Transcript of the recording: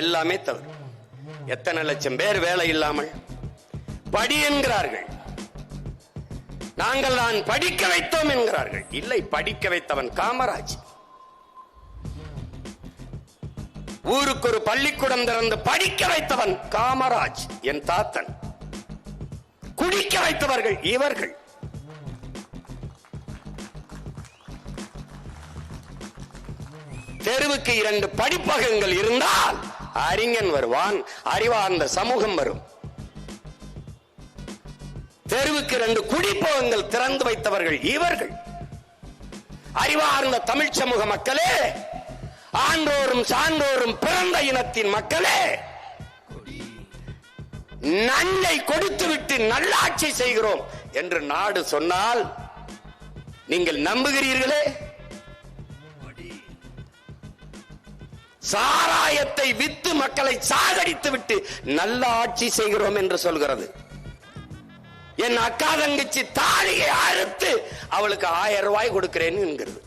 எல்லாமே தவறு. எத்தனை லட்சம் பேர் வேலை இல்லாமல் படி என்கிறார்கள். நாங்கள் தான் படிக்க வைத்தோம் என்கிறார்கள். இல்லை படிக்க வைத்தவன் காமராஜ். ஊருக்கு ஒரு பள்ளிக்கூடம் திறந்து படிக்க வைத்தவன் காமராஜ் என் தாத்தன். குடிக்க வைத்தவர்கள் இவர்கள். தெருவுக்கு இரண்டு படிப்பகங்கள் இருந்தால் அறிஞன் வருவான் அறிவார்ந்த சமூகம் வரும். தெருவுக்கு இரண்டு குடிப்பகங்கள் திறந்து வைத்தவர்கள் இவர்கள். அறிவார்ந்த தமிழ் சமூக மக்களே ஆண்டோரும் சான்றோரும் பிறந்த இனத்தின் மக்களே நன்மை கொடுத்துவிட்டு நல்லாட்சி செய்கிறோம் என்று நாடு சொன்னால் நீங்கள் நம்புகிறீர்களே? சாராயத்தை வித்து மக்களை சாகடித்து விட்டு நல்ல ஆட்சி செய்கிறோம் என்று சொல்கிறது. என் அக்கா தங்கச்சி தாலியை அறுத்து அவளுக்கு ஆயிரம் ரூபாய் கொடுக்கிறேன்னு என்கிறது.